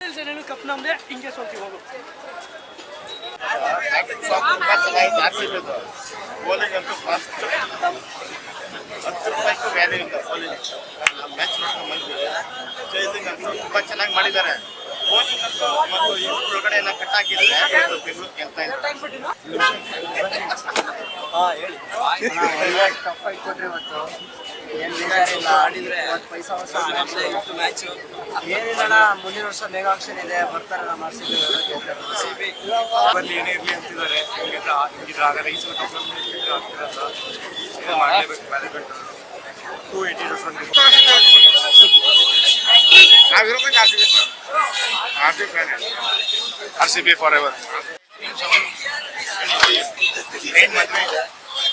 ಸೇನೆನೂ cup ನಮ್ದೆ ಹಿಂಗೆ ಸೋಲ್ತೀವಿ ಹೋಗು. ಬೌಲಿಂಗ್ ಅಂತೂ ಫಾಸ್ಟ್ ಹತ್ತು ರೂಪಾಯಿಗೂ ವ್ಯಾಲ್ಯೂ ಇಲ್ಲ ಬೌಲಿಂಗ್ ಮ್ಯಾಚ್ ಮಾಡ್ಕೊಂಡು ಬಂದ್ವಿ ಚೇಸಿಂಗ್ ಅಂತೂ ತುಂಬಾ ಚೆನ್ನಾಗಿ ಮಾಡಿದ್ದಾರೆ ಬೌಲಿಂಗ್ ಅಂತೂ ಇವ್ರ ಒಳಗಡೆ ಎಲ್ಲ ಕಟ್ ಹಾಕಿದ್ರೆ ಇವತ್ತು ಬೆಂಗಳೂರು ಗೆಲ್ತಾ ಹೇಳಿ ಟಫ್ ಫೈಟ್ ಕೊಟ್ರಿ ಇವತ್ತು. ಏನ್ ಬೇಜಾರಿಲ್ಲ ಆಡಿದ್ರೆ ಪೈಸಾ ಹೊಸ ಏನಿಲ್ಲ ಅಣ್ಣ ಮುಂದಿನ ವರ್ಷ ಮೆಗಾ ಆಕ್ಷನ್ ಇದೆ ಬರ್ತಾರೆ ನಮ್ಮ ಆರ್ ಸಿ ಬಿ ಬಲ್ಲಿ ಏನೇ ಇರಲಿ ಅಂತಿದ್ದಾರೆ ಹಿಂಗಿದ್ರೆ ಹಿಂಗಿದ್ರೆ ಆಗ ರೈಸ್ ಆಗ್ತಿರಲ್ಲ ಇದು ಮಾಡಲೇಬೇಕು management two eighty ನಾವಿರೋದಂಗೆ R C B R C B R C B forever ಏನ್ ಮದ್ವೆ ಇದೆ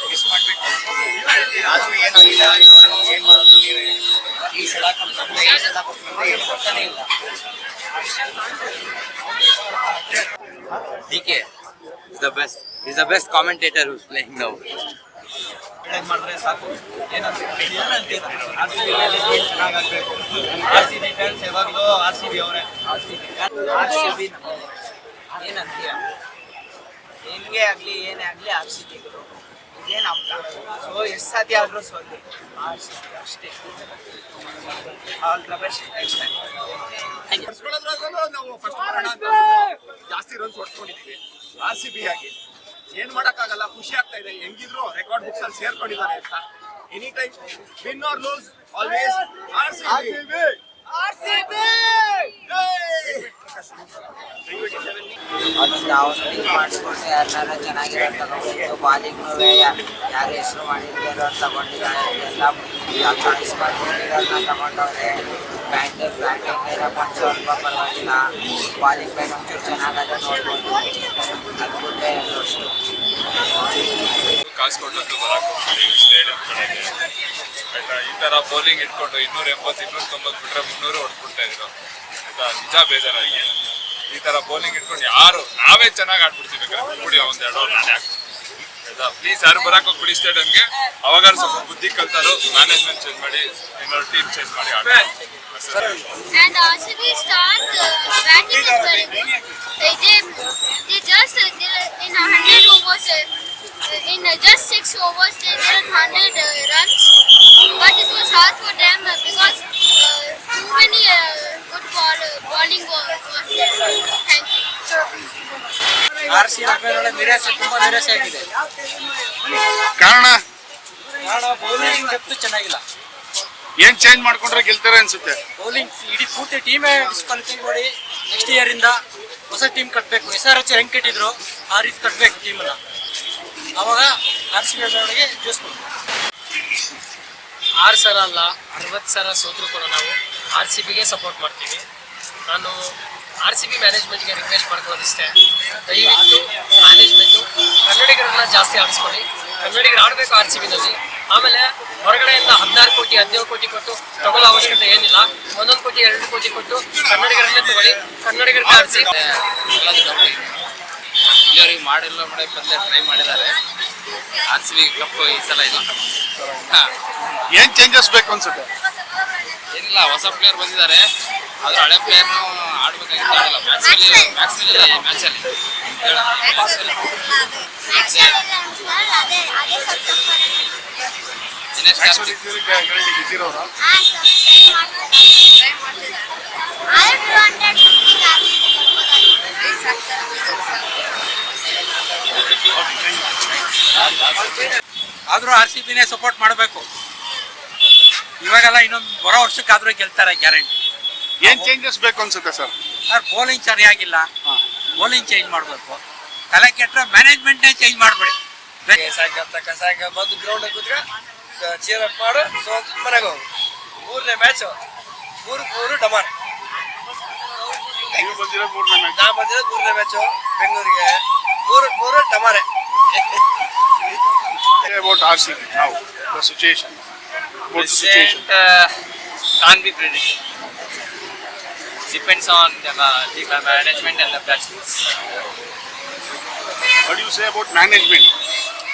ಮಿಸ್ ಮಾಡ್ಬೇಕು ಆದ್ರೂ ಏನಾಗಿಲ್ಲ ಏನ್ ಮಾಡೋದು ನೀವೇ ಈ ಸಲ ಕಪ್ಪಿದ್ರೆ ಈ ಸಲ ಕಪ್ಪಿದ್ರೆ ಏನು ಗೊತ್ತಾನೆ ಇಲ್ಲ DK is the best. He's the best commentator who's playing now. ಮಾಡಿದ್ರೆ ಸಾಕು ಏನಂತ ಆರ್ ಸಿ ಬಿ ಚೆನ್ನಾಗಾಗ್ಬೇಕು ಆರ್ ಸಿ ಬಿ ಫ್ಯಾನ್ಸ್ ಯಾವಾಗಲೂ ಆರ್ ಸಿ ಬಿ ಅವರೇ R C B R C B ಏನಂತೀಯ ಹೆಂಗೆ ಆಗಲಿ, ಏನೇ ಆಗಲಿ ಆರ್ ಸಿ ಬಿಗಳು ಇದೇನು ಹಬ್ಬ ಸೊ ಎಷ್ಟು ಸಾಧ್ಯ ಆದರೂ ಸೋಲಿ ಆರ್ ಸಿ ಬಿ ಅಷ್ಟೇ. All the best. Next time ನಾವು ಫಸ್ಟ್ ಮಾಡೋಣ ಅಂತ ಜಾಸ್ತಿ ರನ್ಸ್ ಹೊಡ್ಸ್ಕೊಂಡಿದ್ದೀವಿ ಆರ್ ಸಿ ಬಿ ಆಗಿ. ಏನ್ ಮಾಡೋಕ್ಕಾಗಲ್ಲ ಖುಷಿ ಆಗ್ತಾ ಇದೆ. ಹೆಂಗಿದ್ರು ರೆಕಾರ್ಡ್ ಬುಕ್ಸ್ ಅಲ್ಲಿ ಸೇರ್ಕೊಂಡಿದ್ದಾರೆ ಅಂತ. Any time win or lose always R C B R C B ಅದೊಂದು ನಾವು ಸ್ಟಿಕ್ ಮಾಡಿಸ್ಕೊಂಡು ಯಾರನ್ನಾರ ಚೆನ್ನಾಗಿರೋ ತಗೊಂಡು ಬಾಲಿಂಗ್ನು ಯಾರು ಹೆಸರು ಮಾಡಿದ್ದಾರೋ ತಗೊಂಡಿದ್ದಾರೆ ಎಲ್ಲ ಚಾಯ್ಸ್ ಮಾಡ್ಕೊಂಡಿರೋದನ್ನ ತಗೊಂಡವ್ರೆ ಬ್ಯಾಟಿಂಗ್ ಬ್ಯಾಟಿಂಗ್ ಏನಪ್ಪ ಒಂದು ಸ್ವಲ್ಪ ಪರವಾಗಿಲ್ಲ ಬಾಲಿಂಗ್ ಬ್ಯಾಟ್ ಒಂಚೂರು ಚೆನ್ನಾಗಾದ್ರೆ ನೋಡ್ಬೋದು ಅದು ಬಿಟ್ಟರೆ ಅಷ್ಟು ಕಾಸು ಕೊಟ್ಟು ಬರಕ್ಕೆ ಹೋಗ್ತೀವಿ ಸ್ಟೇಡಿಯಂ ಕಡೆಗೆ ಆಯ್ತಾ ಈ ಥರ ಬೌಲಿಂಗ್ ಇಟ್ಕೊಂಡು ಇನ್ನೂರ ಎಂಬತ್ತು ಇನ್ನೂರ ತೊಂಬತ್ತು ಬಿಟ್ರೆ ಮುನ್ನೂರು ಹೊಡ್ಬಿಡ್ತಾ ಇದ್ರು ಆಯ್ತಾ ನಿಜ ಬೇಜಾರಾಗಿ ಈ ಥರ ಬೌಲಿಂಗ್ ಇಟ್ಕೊಂಡು ಯಾರು ನಾವೇ ಚೆನ್ನಾಗಿ ಆಡ್ಬಿಡ್ತೀವಿ ಬೇಕಾದ್ರೆ ಬಿಡಿ ಒಂದು ಎರಡು ಓವರ್ ನಾನೇ ಹಾಕ್ತೀನಿ ಆಯ್ತಾ ಪ್ಲೀಸ್ ಯಾರು ಬರಕ್ಕೆ ಹೋಗ್ಬಿಡಿ ಸ್ಟೇಡಿಯಂಗೆ ಅವಾಗ ಸ್ವಲ್ಪ ಬುದ್ಧಿ ಕಲ್ತಾರು ಮ್ಯಾನೇಜ್ಮೆಂಟ್ ಚೇಂಜ್ ಮಾಡಿ ಇನ್ನೊಂದು ಟೀಮ್ ಚೇಂಜ್ ಮಾಡಿ ಆಡ್ತಾರೆ And RCB start uh, batting is very good. They they, they just uh, they, in a hundred overs uh, in uh, just six overs they hundred uh, runs. But it was hard for them uh, because uh, too many uh, good ball, uh, bowling was there. Thank you. R C ಒಳಗೆ ನಿರಾಸೆ ತುಂಬ ನಿರಾಸೆ ಆಗಿದೆ ಕಾರಣ ಕಾರಣ bowling depth ಚೆನ್ನಾಗಿಲ್ಲ ಏನ್ change ಮಾಡ್ಕೊಂಡ್ರೆ ಗೆಲ್ತಾರೆ ಅನ್ಸುತ್ತೆ ಬೌಲಿಂಗ್ ಇಡೀ ಪೂರ್ತಿ ಟೀಮೇ ಡಿಸ್ಕ್ವಾಲಿಫೈ ಮಾಡಿ ನೆಕ್ಸ್ಟ್ ಇಯರ್ ಇಂದ ಹೊಸ ಟೀಮ್ ಕಟ್ಟಬೇಕು ಎಸ್ ಆರ್ ಎಚ್ ಹೆಂಗ್ ಕಟ್ಟಿದ್ರು ಆ ರೀತಿ ಕಟ್ಟಬೇಕು ಟೀಮನ್ನ ಅವಾಗ ಆರ್ ಸಿ ಬಿ ಆರು ಸಾವಿರ ಅಲ್ಲ, ಅರವತ್ತು ಸಾವಿರ ಸೋತರು ಕೂಡ ನಾವು ಆರ್ ಸಿ ಬಿಗೆ ಸಪೋರ್ಟ್ ಮಾಡ್ತೀವಿ. ನಾನು ಆರ್ ಸಿ ಬಿ ಮ್ಯಾನೇಜ್ಮೆಂಟ್ಗೆ ರಿಕ್ವೆಸ್ಟ್ ಮಾಡ್ಕೊಳ್ಳೋದಿಷ್ಟೇ. ದಯವಿಟ್ಟು ಮ್ಯಾನೇಜ್ಮೆಂಟು ಕನ್ನಡಿಗರನ್ನ ಜಾಸ್ತಿ ಆಡಿಸ್ಕೊಳ್ಳಿ. ಕನ್ನಡಿಗರು ಆಡಬೇಕು ಆರ್ ಸಿ ಬಿನಲ್ಲಿ. ಆಮೇಲೆ ಹೊರಗಡೆಯಿಂದ ಹದಿನಾರು ಕೋಟಿ, ಹದಿನೇಳು ಕೋಟಿ ಕೊಟ್ಟು ತಗೊಳ್ಳೋ ಅವಶ್ಯಕತೆ ಏನಿಲ್ಲ. ಒಂದೊಂದು ಕೋಟಿ, ಎರಡು ಕೋಟಿ ಕೊಟ್ಟು ಕನ್ನಡಿಗರನ್ನೇ ತಗೊಳ್ಳಿ. ಕನ್ನಡಿಗರಿಗೆ ಆಡಿಸಿ. ಇಲ್ಲಿವರೆಗೆ ಮಾಡಿಲ್ಲ ಮಾಡಿ ಬಂದೇ ಟ್ರೈ ಮಾಡಿದ್ದಾರೆ. ಆರ್ ಸಿ ಬಿ ಕಪ್ ಈ ಸಲ ಇಲ್ಲ ಹಾ. ಏನ್ ಚೇಂಜಸ್ ಬೇಕು ಅನ್ಸುತ್ತೆ? ಏನಿಲ್ಲ ಹೊಸ ಪ್ಲೇಯರ್ ಬಂದಿದ್ದಾರೆ. ಆದ್ರೆ ಹಳೆ ಪ್ಲೇಯರ್ನು ಆಡ್ಬೇಕಾಗಿತ್ತು ಆಡಲ್ಲ. ಮ್ಯಾಕ್ಸಲ್ಲಿ ಮ್ಯಾಕ್ಸಲ್ಲಿ ಇಲ್ಲ ಈ ಮ್ಯಾಚಲ್ಲಿ ಇದ್ದಿರೋರು ಹಾಂ ಸರ್ ಟ್ರೈ ಮಾಡ್ತಿದ್ದಾರೆ ಆದ್ರೆ ಆರ್ ಸಿ ಬಿನೇ ಸಪೋರ್ಟ್ ಮಾಡಬೇಕು. ಇವಾಗೆಲ್ಲ ಇನ್ನೊಂದು ಬರೋ ವರ್ಷಕ್ಕಾದರೂ ಗೆಲ್ತಾರೆ ಗ್ಯಾರಂಟಿ ಏನ್ ಚೇಂಜಸ್ ಬೇಕು ಅನ್ಸುತ್ತೆ ಸರ್? ಸರ್ ಬೌಲಿಂಗ್ ಸರಿಯಾಗಿಲ್ಲ. ಬೌಲಿಂಗ್ ಚೇಂಜ್ ಮಾಡಬೇಕು. ತಲೆ ಕೆಟ್ಟರೆ ಮ್ಯಾನೇಜ್ಮೆಂಟ್ನೇ ಚೇಂಜ್ ಮಾಡಿಬಿಡಿ. ಸಾಯಂಕಾಲ ಸಾಯಂಕಾಲ ಬಂದು ಗ್ರೌಂಡ್ ಕೂತ್ರೆ ಚೀರಪ್ ಅಪ್ ಮಾಡು ಸೋತು ಮನೆಗೆ ಹೋಗು. ಮೂರನೇ ಮ್ಯಾಚು ಮೂರು ಮೂರು ಡಮಾರ್. ನೀವು ಬಂದಿರೋ ಮೂರನೇ ಮ್ಯಾಚ್ ನಾ ಬಂದಿರೋದು ಮೂರನೇ ಮ್ಯಾಚು ಬೆಂಗಳೂರಿಗೆ ಮೂರು ಮೂರು ಡಮಾರೆ ಅಬೌಟ್ ಆರ್ ಸಿ ಬಿ ನಾವು the situation Present uh, can't be predicted. Depends on the, uh, the management and the batsmen. What do you say about management?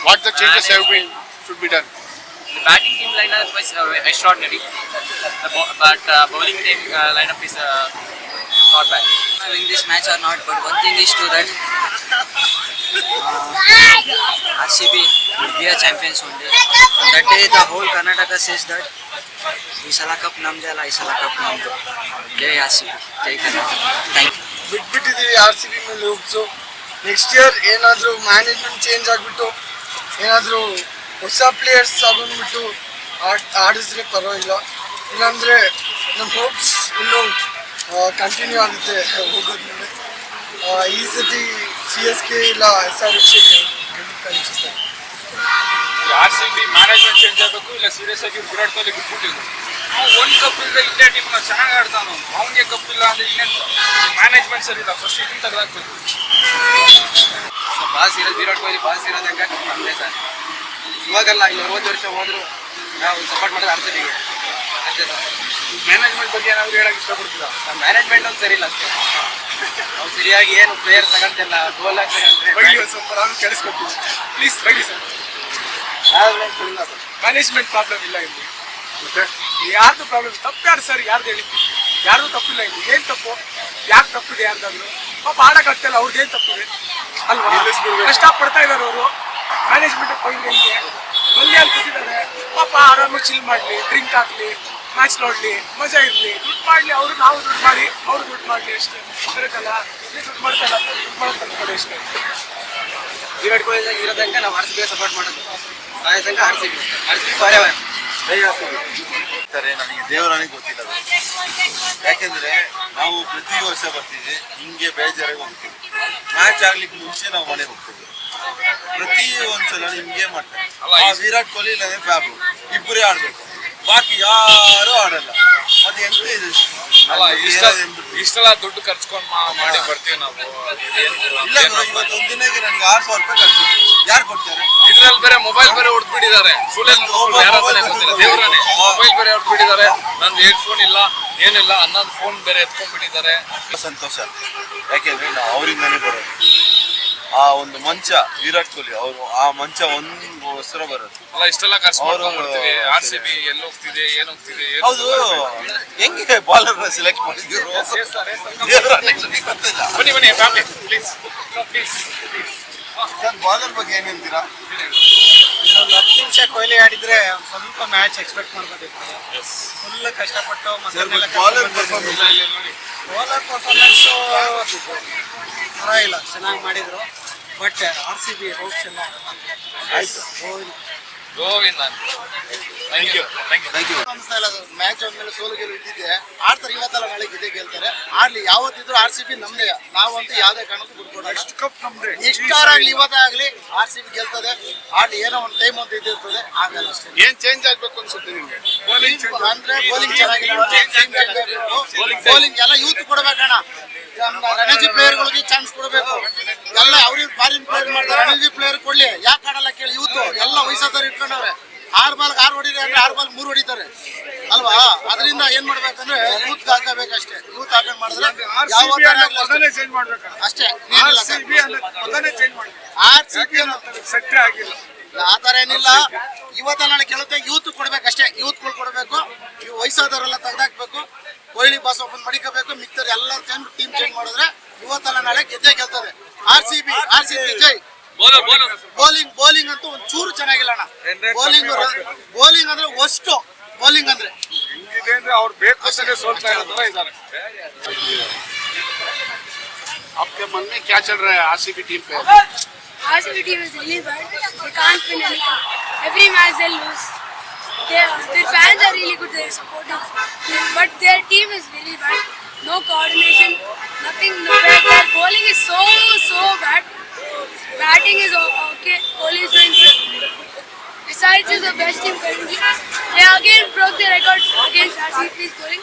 What the changes have been should be done? The batting team lineup is uh, extraordinary, the bo- but uh, bowling team uh, lineup is uh, not bad. Win this match or not, but one thing is true that RCB will be a champions one day. That day the whole Karnataka says that ಈ ಸಲ cup ನಮ್ದೇ ಅಲ್ಲ ಈ ಸಲ cup ನಮ್ದು ಜೈ R C B ಜೈ ಕರ್ನಾಟಕ ಥ್ಯಾಂಕ್ ಯು ಬಿಟ್ಬಿಟ್ಟಿದ್ದೀವಿ ಆರ್ ಸಿ ಬಿ ಮೇಲೆ ಹೋಗ್ಸು ನೆಕ್ಸ್ಟ್ ಇಯರ್ ಏನಾದರೂ ಮ್ಯಾನೇಜ್ಮೆಂಟ್ ಚೇಂಜ್ ಆಗಿಬಿಟ್ಟು ಏನಾದರೂ ಹೊಸ ಪ್ಲೇಯರ್ಸ್ ಬಂದ್ಬಿಟ್ಟು ಆಡ್ ಆಡಿದ್ರೆ ಪರವಾಗಿಲ್ಲ. ಇಲ್ಲಾಂದರೆ ನಮ್ಮ ಹೋಪ್ಸ್ ಇನ್ನೂ ಕಂಟಿನ್ಯೂ ಆಗುತ್ತೆ ಹೋಗೋದ್ಮೇಲೆ. ಈ ಸತಿ ಸಿ ಎಸ್ ಕೆ ಇಲ್ಲ ಎಸ್ ಆರ್ ಎಚ್ ಅನಿಸುತ್ತೆ. R C B management change ಆಗಬೇಕು ಇಲ್ಲ ಸೀರಿಯಸ್ ಆಗಿ ವಿರಾಟ್ ಕೊಹ್ಲಿ ಬಿಟ್ಬಿಟ್ಟಿದ್ರು? ಅವ್ನು ಒಂದು ಕಪ್ ಇಲ್ಲದೆ ಇಂಡಿಯಾ ಟೀಮ್ನ ಚೆನ್ನಾಗಿ ಆಡ್ತಾನು ಅವನಿಗೆ ಕಪ್ ಇಲ್ಲ ಅಂದ್ರೆ ಇನ್ನೇನು ಮ್ಯಾನೇಜ್ಮೆಂಟ್ ಸರಿ ಇಲ್ಲ ಫಸ್ಟ್ ಇದನ್ನು ತೆಗೆದಾಕ್ಬೇಕು. ಬಾಸ್ ಇರೋದು ವಿರಾಟ್ ಕೊಹ್ಲಿ ಬಾಸ್ ಇರೋದಂಗೆ ನಮ್ಮದೇ ಸರ್. ಇವಾಗಲ್ಲ ಇನ್ನು ಹೋದ ವರ್ಷ ಹೋದ್ರು ನಾವು ಸಪೋರ್ಟ್ ಮಾಡೋದು ಆರ್ ಸಿ ಬಿಗೆ ಅಷ್ಟೇ ಸರ್ ಮ್ಯಾನೇಜ್ಮೆಂಟ್ ಬಗ್ಗೆ ಏನಾದ್ರು ಹೇಳಕ್ ಇಷ್ಟಪಡ್ತೀರಾ? ನಮ್ಮ ಮ್ಯಾನೇಜ್ಮೆಂಟ್ ಒಂದು ಸರಿ ಇಲ್ಲ ಅಷ್ಟೇ. ನಾವು ಸರಿಯಾಗಿ ಏನು ಪ್ಲೇಯರ್ ತಗೊಂತಿಲ್ಲ ಗೋಲ್ ಹಾಕ್ತಂದ್ರೆ ಒಂದು ಸ್ವಲ್ಪ ನಾನು ಕೇಳಿಸ್ಕೊತೀನಿ ಪ್ಲೀಸ್ ಬೈಲಿ ಸರ್. ಮ್ಯಾನೇಜ್ಮೆಂಟ್ ಪ್ರಾಬ್ಲಮ್ ಇಲ್ಲ ಇಲ್ಲಿ. ಮತ್ತೆ? ಯಾರ್ದು ಪ್ರಾಬ್ಲಮ್ ತಪ್ಪು ಯಾರು ಸರ್ ಯಾರ್ದು ಹೇಳಿ ಯಾರ್ದು ತಪ್ಪಿಲ್ಲ ಇಲ್ಲಿ? ಏನ್ ತಪ್ಪು? ಯಾಕೆ ತಪ್ಪಿದೆ ಯಾರ್ದಾದ್ರು? ಪಾಪ ಆಡಕ್ ಅವ್ರದ್ದು ಏನು ತಪ್ಪಿದೆ ಅಲ್ವಾ? ಕಷ್ಟ ಪಡ್ತಾ ಇದಾರೆ ಅವರು. ಮ್ಯಾನೇಜ್ಮೆಂಟ್ ಬೈಲಿ ಹೆಂಗೆ ಬಲ್ಲಿ ಅಲ್ಲಿ ಕೂತಿದ್ದಾರೆ. ಪಾಪ ಆರಾಮಾಗಿ ಚಿಲ್ ಮಾಡ್ಲಿ ಡ್ರಿಂಕ್ ಹಾಕ್ಲಿ. ಮ್ಯಾಚ್ ನೋಡಲಿ ಮಜಾ ಇರಲಿ. ದುಡ್ಡು ಮಾಡಲಿ ಅವರು ನಾವು ದುಡ್ಡು ಮಾಡಿ ಅವ್ರು ದುಡ್ಡು ಮಾಡಲಿ ಅಷ್ಟೇ. ಕರೆಕ್ಟಲ್ಲ ಇಲ್ಲಿ ದುಡ್ಡು ಮಾಡ್ತಾಯಿಲ್ಲ ದುಡ್ಡು ಮಾಡ್ತಾರೆ ಅಷ್ಟೇ. ವಿರಾಟ್ ಕೊಹ್ಲಿ ಇರೋದಂಗೆ ನಾವು ಆರ್ ಸಿ ಬಿಗೆ ಸಪೋರ್ಟ್ ಮಾಡೋದು. ಸಾಯತಂಕ R C B R C B forever ನನಗೆ ದೇವರಾಣಿಗೆ ಗೊತ್ತಿಲ್ಲ. ಯಾಕೆಂದ್ರೆ ನಾವು ಪ್ರತಿ ವರ್ಷ ಬರ್ತೀವಿ ಹಿಂಗೆ ಬೇಜಾರಾಗಿ ಹೋಗ್ತೀವಿ. ಮ್ಯಾಚ್ ಆಗ್ಲಿಕ್ಕೆ ಮುಂಚೆ ನಾವು ಮನೆಗೆ ಹೋಗ್ತೀವಿ ಪ್ರತಿ ಒಂದ್ಸಲ ಹಿಂಗೆ ಮಾಡ್ತಾರೆ. ಆ ವಿರಾಟ್ ಕೊಹ್ಲಿ ಇಲ್ಲದೆ ಫ್ಯಾಬು ಇಬ್ಬರೇ ಆಡ್ಬೇಕು. ಬಾಕಿ ಯಾರು ಆಡಲ್ಲ. ಅದು ಎಂತ ಇದು? ಅಲ್ಲ ಇಷ್ಟ ಇಷ್ಟೆಲ್ಲ ದುಡ್ಡು ಖರ್ಚ್ಕೊಂಡು ಮಾಡಿ ಬರ್ತೀವಿ ನಾವು. ಇಲ್ಲ ಒಂದು ಇವತ್ತು ಒಂದಿನಕ್ಕೆ ನನಗೆ ಆರು ಸಾವಿರ ರೂಪಾಯಿ ಖರ್ಚು. ಯಾರು ಕೊಡ್ತಾರೆ? ಇದ್ರಲ್ಲಿ ಬೇರೆ ಮೊಬೈಲ್ ಬೇರೆ ಹೊಡ್ಬಿಟ್ಟಿದ್ದಾರೆ ದೇವ್ರನೇ ಮೊಬೈಲ್ ಬೇರೆ ಹೊಡ್ಬಿಟ್ಟಿದ್ದಾರೆ ನಂದು ಹೆಡ್ ಫೋನ್ ಇಲ್ಲ ಏನಿಲ್ಲ ಅನ್ನೊಂದು ಫೋನ್ ಬೇರೆ ಎತ್ಕೊಂಡ್ಬಿಟ್ಟಿದ್ದಾರೆ. ಸಂತೋಷ. ಯಾಕೆಂದ್ರೆ ನಾವು ಅವರಿಂದಾನೇ ಬರೋದು. ಆ ಒಂದು ಮಂಚ ವಿರಾಟ್ ಕೊಹ್ಲಿ ಅವರು ಆ ಮಂಚ ಒಂದು ಹೆಸರು ಬರುತ್ತೆ. ಅಲ್ಲ ಇಷ್ಟೆಲ್ಲ ಖರ್ಚು ಮಾಡ್ಕೊಂಡ್ಬಿಡ್ತೀವಿ. ಆರ್ ಸಿ ಬಿ ಎಲ್ಲಿ ಹೋಗ್ತಿದೆ ಏನ್ ಹೋಗ್ತಿದೆ ಏನು ಹೌದು. ಹೆಂಗೆ ಬಾಲರ್ ಸೆಲೆಕ್ಟ್ ಮಾಡಿದ್ರು ಬನ್ನಿ ಬನ್ನಿ ಫ್ಯಾಮಿಲಿ ಪ್ಲೀಸ್ ಪ್ಲೀಸ್ ಬಾಲರ್ ಬಗ್ಗೆ ಏನ್ ಹೇಳ್ತೀರಾ? ಇನ್ನೊಂದು ಹತ್ತು ನಿಮಿಷ ಕೊಹ್ಲಿ ಆಡಿದ್ರೆ ಸ್ವಲ್ಪ ಮ್ಯಾಚ್ ಎಕ್ಸ್ಪೆಕ್ಟ್ ಮಾಡ್ಬೋದಿತ್ತು. ಫುಲ್ ಕಷ್ಟಪಟ್ಟು ಪರ್ಫಾರ್ಮೆನ್ಸ್ ಬೌಲರ್ ಪರ್ಫಾರ್ಮೆನ್ಸು ಪರವಾಗಿಲ್ಲ. ಚೆನ್ನಾಗಿ ಮಾಡಿದ್ರು. But R C B hopes ಎಲ್ಲ ಆಯ್ತು. Govinda thank you thank you thank you ಅನ್ಸ್ತಾ ಇಲ್ಲ ಮ್ಯಾಚ್ ಒಂದ್ಮೇಲೆ ಸೋಲು ಗೆಲುವು ಇದ್ದಿದ್ದೆ. ಆಡ್ತಾರೆ ಇವತ್ತಲ್ಲ ನಾಳೆ ಗೆದ್ದೆ ಗೆಲ್ತಾರೆ. ಆಡ್ಲಿ ಯಾವತ್ತಿದ್ರು ಆರ್ ಸಿ ಬಿ ನಮ್ದೇ. ನಾವಂತೂ ಯಾವ್ದೇ ಕಾರಣಕ್ಕೂ ಬಿಟ್ಕೊಡಲ್ಲ. ನೆಕ್ಸ್ಟ್ ಕಪ್ ನಮ್ದೆ. ಇಷ್ಟಾರಾಗ್ಲಿ ಇವತ್ತಾಗ್ಲಿ ಆರ್ ಸಿ ಬಿ ಗೆಲ್ತದೆ. ಆಡ್ಲಿ ಏನೋ ಒಂದು ಟೈಮ್ ಅಂತ ಇದ್ದಿರ್ತದೆ. ಆಗಲ್ಲ ಅಷ್ಟೇ. ಏನ್ ಚೇಂಜ್ ಆಗ್ಬೇಕು ಅನ್ಸುತ್ತೆ ನಿಮ್ಗೆ? ಅಂದ್ರೆ ಬೌಲಿಂಗ್ ಚೆನ್ನಾಗಿಲ್ಲ ಬೌಲಿಂಗ್ ಎಲ್ಲ ಯೂತ್ ಕೊಡ್ಬೇಕಣ್ಣ ರಣಜಿ ಪ್ಲೇಯರ್ಗಳಿಗೆ ಚಾನ್ಸ್ ಕೊಡಬೇಕು. ಎಲ್ಲ ಅವ್ರಿಗೆ ಫಾರಿನ್ ಪ್ಲೇಯರ್ ಮಾಡ್ತಾರೆ. ರಣಜಿ ಪ್ಲೇಯರ್ ಕೊಡ್ಲಿ. ಯಾಕೆ ಆಡಲ್ಲ ಕೇಳಿ ಯೂತ್ ಎಲ್ಲ ವಯಸ್ಸಾದವ್ರು ಇಟ್ಕೊಂಡವ್ರೆ ಆರ್ ಬಾಲ್ ಆರು ಹೊಡಿದ್ರೆ ಅಂದ್ರೆ ಆರ್ ಬಾಲ್ ಮೂರು ಹೊಡಿತಾರೆ. ಅಲ್ವಾ? ಅದರಿಂದ ಏನ್ ಮಾಡ್ಬೇಕಂದ್ರೆ ಯೂತ್ ಹಾಕಬೇಕಷ್ಟೇ. ಯೂತ್ ಹಾಕೊಂಡ್ ಮಾಡಿದ್ರೆ ಅಷ್ಟೇ. ಚೇಂಜ್ ಮಾಡ್ಬೇಕು? ಅಷ್ಟೇ ಆರ್ ಸಿ ಬಿ ಪದನೇ ಚೇಂಜ್ ಆರ್ ಸಿ ಬಿ ಸೆಟ್ಟೇ ಆಗಿಲ್ಲ. ಆ ಥರ ಏನಿಲ್ಲ. ಇವತ್ತ ನಾಳೆ ಕೇಳುತ್ತೆ ಯೂತ್ ಕೊಡ್ಬೇಕಷ್ಟೇ. ಯೂತ್ಗಳು ಕೊಡ್ಬೇಕು. ಇವು ವಯಸ್ಸಾದವರೆಲ್ಲ ತೆಗ್ದಾಕ್ಬೇಕು. ಕೊಹ್ಲಿ ಬಾಸ್ ಓಪನ್ ಮಡಿಕೋಬೇಕು. ಮಿಕ್ತರ್ ಎಲ್ಲ ಚೇಂಜ್ ಟೀಮ್ ಚೇಂಜ್ ಮಾಡಿದ್ರೆ ಇವತ್ತಲ್ಲ ನಾಳೆ ಗೆದ್ದೇ ಗೆಲ್ತದೆ R C B R C B ಜೈ. ಬೌಲಿಂಗ್ ಬೌಲಿಂಗ್ ಅಂತೂ ಒಂದ್ ಚೂರು ಚೆನ್ನಾಗಿಲ್ಲ ಅಣ್ಣ ಬೌಲಿಂಗ್ ಬೌಲಿಂಗ್ ಅಂದ್ರೆ ಅಷ್ಟು ಬೌಲಿಂಗ್ ಅಂದ್ರೆ ಹೆಂಗಿದೆ ಅಂದ್ರೆ ಅವ್ರು ಬೇಕು ಅಂತಾನೆ ಸೋಲ್ತಾ ಇರೋ ತರ ಇದ್ದಾರೆ आपके मन में क्या चल रहा है आरसीबी टीम पे RCB team is really bad. They can't win any cup. Every match they lose. They, their fans are really good. They're supportive. But their team is really bad. No coordination. Nothing. No, their, their bowling is so so bad. Batting is okay. Kohli is doing good. Besides, is the best team currently. They again broke the record against RCB scoring.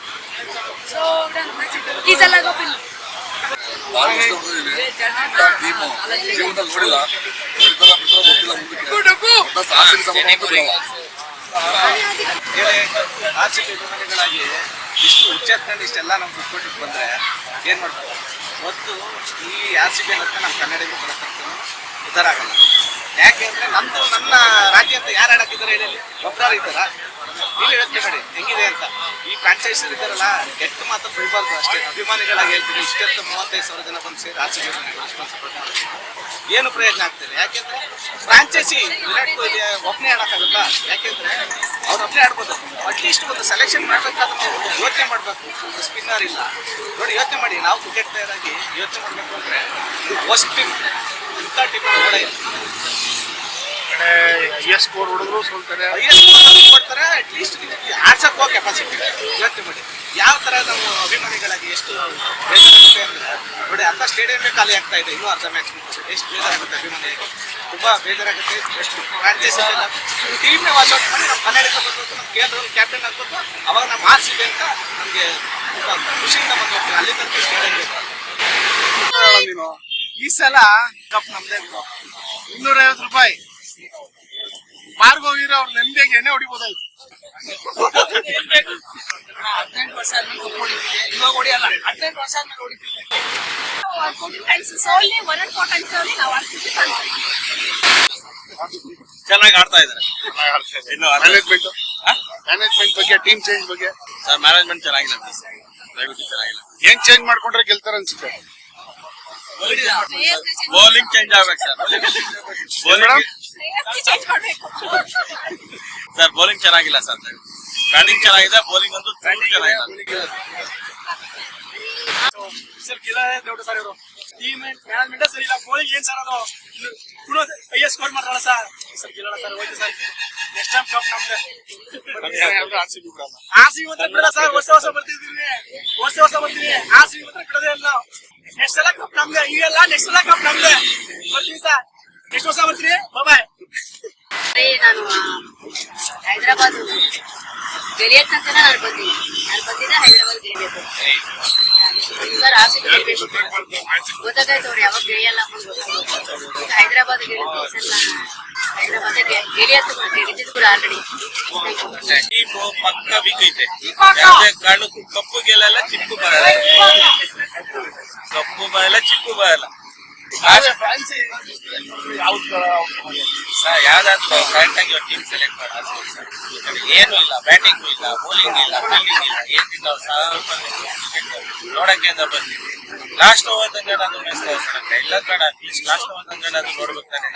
So done. That's it. He's a leg up in. ಭಾಳ ಇಷ್ಟ team ಜೀವನದಲ್ಲಿ ನೋಡಿಲ್ಲ ಹೊಡಿತಾರ ಬಿಡ್ತಾರ ಗೊತ್ತಿಲ್ಲ ಮುಂದಕ್ಕೆ ಇಷ್ಟು ಹುಚ್ಚೆತ್ಕೊಂಡು ಇಷ್ಟೆಲ್ಲ ನಮ್ಗೆ ಬಿಟ್ಕೊಟ್ಟಿಟ್ಟು ಬಂದ್ರೆ ಏನ್ ಮಾಡ್ತಾರೆ ಮತ್ತು ಈ ಆರ್ ಸಿ ಬಿ ಅನ್ನೋದಕ್ಕೆ ನಮ್ಮ ಕನ್ನಡಿಗೂ ಬರೋಕ್ಕಂತೂ ಉದ್ದಾರ ಆಗಲ್ಲ. ಯಾಕೆ ಅಂದ್ರೆ ನಂದು ನನ್ನ ರಾಜ್ಯ ಅಂತ ಯಾರು ಆಡಕ್ಕಿದ್ದಾರೆ ಹೇಳಿ ಒಬ್ಬರು ಇದ್ದಾರ? ನೀವು ಯೋಚನೆ ಮಾಡಿ ಹೆಂಗಿದೆ ಅಂತ. ಈ ಫ್ರಾಂಚೈಸ್ ಇದ್ದಾರಲ್ಲ, ಕೆಟ್ಟ ಮಾತ್ರ ಬಿಡಬಾರ್ದು ಅಷ್ಟೇ. ಅಭಿಮಾನಿಗಳಾಗಿ ಹೇಳ್ತೀನಿ ಇಷ್ಟೊತ್ತು ಮೂವತ್ತೈದು ಸಾವಿರ ಜನ ಬಂದು ಸೇರಿ ಆಚೆ ಸಪೋರ್ಟ್ ಮಾಡ್ತಾರೆ. ಏನು ಪ್ರಯೋಜನ ಆಗ್ತದೆ ಯಾಕೆಂದ್ರೆ ಫ್ರಾಂಚೈಸಿ ವಿರಾಟ್ ಕೊಹ್ಲಿ ಒಬ್ಬನೇ ಆಡಕ್ಕಾಗಲ್ಲ ಯಾಕೆಂದ್ರೆ ಅವ್ರು ಒಬ್ಬನೇ ಆಡ್ಬೋದು. ಅಟ್ಲೀಸ್ಟ್ ಒಂದು ಸೆಲೆಕ್ಷನ್ ಮಾಡಬೇಕಾದ್ರೆ ಯೋಚನೆ ಮಾಡಬೇಕು. ಒಂದು ಸ್ಪಿನ್ನರ್ ಇಲ್ಲ. ನೋಡಿ, ಯೋಚನೆ ಮಾಡಿ. ನಾವು ಕ್ರಿಕೆಟ್ ಪ್ಲೇಯರ್ ಆಗಿ ಯೋಚನೆ ಮಾಡಬೇಕು ಅಂದರೆ ಫಸ್ಟ್ ಟೀಮ್ ಇಂಥ ಟೀಮ್ ಒಳ್ಳೆ ಎಸ್ ಸ್ಕೋರ್ ಹೊಡೆದ್ರು ಸೋಲ್ತಾರೆ. ಐಎಸ್ ಕೊಡ್ತಾರೆ ಅಟ್ಲೀಸ್ಟ್ ಆಡ್ಸಕ್ಕೆ ಹೋಗಿ ಕೆಪಾಸಿಟಿ ಯೋಚನೆ ಮಾಡಿ. ಯಾವ ಥರ ನಾವು ಅಭಿಮಾನಿಗಳಾಗಿ ಎಷ್ಟು ಬೇಜಾರಾಗುತ್ತೆ ಅಂದರೆ ನೋಡಿ ಅಂತ ಸ್ಟೇಡಿಯಮ್ಮೇ ಖಾಲಿ ಆಗ್ತಾ ಇದೆ. ಇನ್ನೂ ಅರ್ಧ ಮ್ಯಾಚ್ ಎಷ್ಟು ಬೇಜಾರಾಗುತ್ತೆ ಅಭಿಮಾನಿಗೆ? ತುಂಬ ಬೇಜಾರಾಗುತ್ತೆ. ಎಷ್ಟು ಫ್ರಾಂಚೈಸಿ ಟೀಮ್ನೇ ವಾಚ್ ಔಟ್ ಮಾಡಿ, ನಮ್ಮ ಕನ್ನಡಕ್ಕೆ ಬರ್ಬೇಕು ನಮ್ಮ ಕೇಂದ್ರ ಕ್ಯಾಪ್ಟನ್ ಆಗ್ಬೇಕು. ಅವಾಗ ನಮ್ಮ ಮಾರ್ಕ್ಸ್ ಇದೆ ಅಂತ ನಮಗೆ ಖುಷಿಯಿಂದ ಬಂದು ಹೋಗ್ತೀವಿ ಅಲ್ಲಿ ತನಕ ಸ್ಟೇಡಿಯಂ ನೀನು ಈ ಸಲ ಕಪ್ ನಮ್ದೇ ಇನ್ನೂರೈವತ್ತು ರೂಪಾಯಿ. ಅವ್ರು ನೆಮ್ಮದಿಯಾಗಿ ಎಣ್ಣೆ ಹೊಡಿಬೋದಾಯ್ತು. ಹದಿನೆಂಟು ವರ್ಷ ಆದ್ಮೇಲೆ ಕಪ್ ಹೊಡಿತೀವಿ ಇವಾಗ ಹೊಡಿಯಲ್ಲ ಹದಿನೆಂಟು ವರ್ಷ ಆದ್ಮೇಲೆ ಹೊಡಿತೀವಿ ಚೆನ್ನಾಗಿ ಆಡ್ತಾ ಇದ್ದಾರೆ. ಇನ್ನು ಮ್ಯಾನೇಜ್ಮೆಂಟ್ ಮ್ಯಾನೇಜ್ಮೆಂಟ್ ಬಗ್ಗೆ ಟೀಮ್ ಚೇಂಜ್ ಬಗ್ಗೆ? ಸರ್ ಮ್ಯಾನೇಜ್ಮೆಂಟ್ ಚೆನ್ನಾಗಿಲ್ಲ ದಯವಿಟ್ಟು ಚೆನ್ನಾಗಿಲ್ಲ. ಹೆಂಗ್ ಚೇಂಜ್ ಮಾಡ್ಕೊಂಡ್ರೆ ಗೆಲ್ತಾರ ಅನ್ಸುತ್ತೆ? ಬೌಲಿಂಗ್ ಚೇಂಜ್ ಆಗ್ಬೇಕು ಸರ್. ಮಾಡಬೇಕು ಸರ್ ಬೌಲಿಂಗ್ ಚೆನ್ನಾಗಿಲ್ಲ ಸರ್ ಬ್ಯಾಟಿಂಗ್ ಚೆನ್ನಾಗಿದೆ ಬೌಲಿಂಗ್ ಒಂದು ಚೆನ್ನಾಗಿಲ್ಲ. ಸರ್ ಗೆಲ್ಲೋದೇ ದೊಡ್ಡ ಸರ್ ಇವರು? ಟೀಮ್ ಮ್ಯಾನೇಜ್ಮೆಂಟ್ ಸರಿ ಇಲ್ಲ ಬೌಲಿಂಗ್ ಏನ್ ಸರ್ ಅದು? ಕುಣೋದು ಐಎಸ್ ಸ್ಕೋರ್ ಮಾಡ್ರಲ್ಲ ಸರ್ ಸರ್ ಗೆಲ್ಲೋಣ ಸರ್ ಹೋಯ್ತು ಸರ್ ನೆಕ್ಸ್ಟ್ ಟೈಮ್ ಕಪ್ ನಮ್ದೆ. ಆರ್ ಸಿ ಬಿ ಮಾತ್ರ ಬಿಡಲ್ಲ ಸರ್ ಹೊಸ ಹೊಸ ಬರ್ತಿದ್ದೀವಿ ಹೊಸ ಹೊಸ ಬರ್ತೀವಿ ಆರ್ ಸಿ ಬಿ ಮಾತ್ರ ಬಿಡೋದೇ ಇಲ್ಲ. ನೆಕ್ಸ್ಟ್ ಎಲ್ಲ ಕಪ್ ನಮ್ದೆ ಈಗೆಲ್ಲ ನೆಕ್ಸ್ಟ್ ಎಲ್ಲ ಕಪ್ ನಮ್ದೆ. ಬರ್ತೀವಿ ಸರ್ ನೆಕ್ಸ್ಟ್ ವರ್ಷ ಬರ್ತೀನಿ ಬಾಯ್ ನಾನು ಹೈದರಾಬಾದ್ ಗೆಳೆಯಕ್ಕಂತ ನಾನು ಬಂದೀನಿ ನಾನು ಬಂದಿದ್ದೆ ಹೈದರಾಬಾದ್ ಗೆಲ್ಬೇಕು ಸರ್ ಆಸೆ ಗೊತ್ತಾಗಾಯ್ತು ಅವ್ರು ಯಾವಾಗ ಗೆಳೆಯಲ್ಲ ಅಂದ್ಕೊಂಡು ಹೈದರಾಬಾದ್ ಗೆಲ್ಬೇಕು ಸರ್ ನಾನು ಹೈದರಾಬಾದ್ ಗೆಳೆಯತ್ತು ಗೆದ್ದಿದ್ದು ಕೂಡ ಆಲ್ರೆಡಿ ಟೀಮ್ ಪಕ್ಕ ವೀಕ್ ಐತೆ ಯಾವುದೇ ಕಾರಣಕ್ಕೂ ಕಪ್ಪು ಗೆಲ್ಲಲ್ಲ ಚಿಪ್ಪು ಬರಲ್ಲ. ಕಪ್ಪು ಬರಲ್ಲ ಚಿಪ್ಪು ಬರಲ್ಲ. ಸರ್ ಯಾವ್ದಾದ್ರು ಕರೆಕ್ಟ್ ಆಗಿ ಟೀಮ್ ಸೆಲೆಕ್ಟ್ ಮಾಡಿ ಏನು ಇಲ್ಲ ಬ್ಯಾಟಿಂಗ್ ಇಲ್ಲ ಬೌಲಿಂಗ್ ಇಲ್ಲ ಫೀಲ್ಡಿಂಗ್ ಇಲ್ಲ ಏನಿಲ್ಲ ಸ್ವಲ್ಪ ನೋಡಕ್ಕೆ ಅಂತ ಬರ್ತೀವಿ ಲಾಸ್ಟ್ ಓವರ್ ತನಕ ಅದು ಮ್ಯಾಚ್ ಇಲ್ಲ ಬೇಡ ಅಟ್ಲೀಸ್ಟ್ ಲಾಸ್ಟ್ ಓವರ್ ತನಕ ಅದು ನೋಡ್ಬೇಕು ತಾನೆ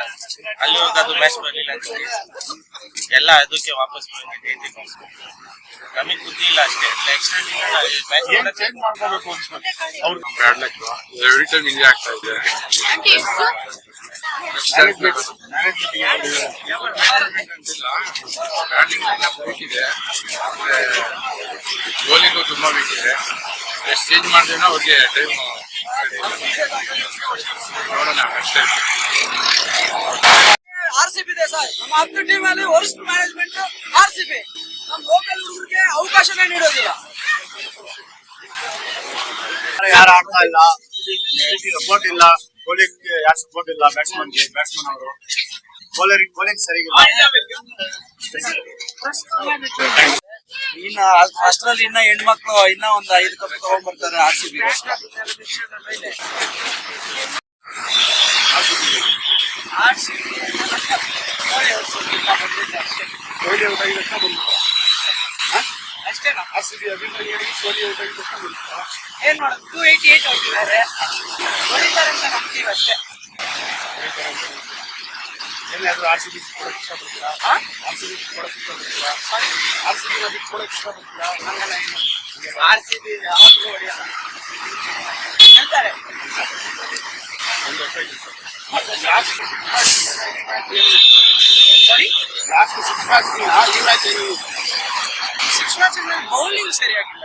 ಅಲ್ಲಿ ಹೋಗಿ ಅದು ಮ್ಯಾಚ್ ಬರಲಿಲ್ಲ ಅಂತ ಎಲ್ಲ ಅದಕ್ಕೆ ವಾಪಸ್ ಬಂದಿದ್ದೆ ನಮಗೆ ಬುದ್ಧಿ ಇಲ್ಲ ಅಷ್ಟೇ. ನೆಕ್ಸ್ಟ್ ಮ್ಯಾಚ್ ಚೇಂಜ್ ಮಾಡ್ಕೋಬೇಕು ಅನ್ಸುತ್ತೆ? ಅವ್ರು ಎವ್ರಿ ಟೈಮ್ ಹಿಂಗೆ ಆಗ್ತಾ ಇದೆ. ಆಂಟಿ ತುಂಬ ತುಂಬಾ ಬೇಕಿದೆ ಎಷ್ಟು ಚೇಂಜ್ ಮಾಡಿದ್ರೆ ಅವ್ರಿಗೆ ಟೈಮ್ ನೋಡೋಣ ಅಷ್ಟೇ ಆರ್ ಸಿ ಬಿ ಇದೆ ಸರ್. ನಮ್ಮ ಹತ್ತು ಅಲ್ಲಿ worst management R C B ನಮ್ಮ ಲೋಕಲ್ ಹುಡುಗರಿಗೆ ಅವಕಾಶನೇ ನೀಡೋದಿಲ್ಲ. ಯಾರು ಆಡ್ತಾ ಇಲ್ಲ? ಸಪೋರ್ಟ್ ಇಲ್ಲ. ಬೌಲಿಂಗ್ ಯಾರು ಸಪೋರ್ಟ್ ಇಲ್ಲ ಬ್ಯಾಟ್ಸ್ಮನ್ಗೆ ಬ್ಯಾಟ್ಸ್ಮನ್ ಅವರು. ಬೌಲರ್ ಬೌಲಿಂಗ್ ಸರಿಗಿಲ್ಲ. ಇನ್ನ ಅಷ್ಟರಲ್ಲಿ ಇನ್ನ ಹೆಣ್ಮಕ್ಳು ಇನ್ನ ಒಂದ್ ಐದು cup ತಗೊಂಡ್ಬರ್ತಾರೆ R C B. Kohli out ಆಗಿದ ತಕ್ಷಣ ಬಂದ್ಬಿಡ್ತಾರೆ ಅಷ್ಟೇನಾ? ಆರ್ ಸಿ ಬಿ ಅಭಿಮಾನಿಗಳಿಗೆ ಕೊಹ್ಲಿ ಔಟ್ ಆಗಿದ ತಕ್ಷಣ ಬಂದ್ಬಿಡ್ತಾರೆ ಏನ್ ಮಾಡೋದು ಟೂ ಏಯ್ಟಿ ಏಟ್ ಹೊಡಿದ್ದಾರೆ ಹೊಡಿತಾರೆ ಅಂತ ನಂಬ್ತೀವಿ ಅಷ್ಟೇ ಏನಾದ್ರು ಆರ್ ಸಿ ಬಿ ಕೊಡಕ್ ಇಷ್ಟಪಡ್ತೀರಾ? ಆರ್ ಸಿ ಬಿ ಕೊಡಕ್ ಇಷ್ಟಪಡ್ತೀರಾ? ಆರ್ ಸಿ ಬಿ ಕೊಡಕ್ ಇಷ್ಟಪಡ್ತೀರಾ? ಹಂಗಲ್ಲ ಏನು. ಆರ್ ಸಿ ಬಿ ಯಾವಾಗಲೂ ಹೊಡಿಯಲ್ಲ. ಹೇಳ್ತಾರೆ. ಸಾರಿ ಲಾಸ್ಟ್ ಸಿಕ್ಸ್ ಮ್ಯಾಚ್ ಈ ಮ್ಯಾಚ್ ಏನು? ಸಿಕ್ಸ್ ಮ್ಯಾಚ್ ಬೌಲಿಂಗ್ ಸರಿಯಾಗಿಲ್ಲ.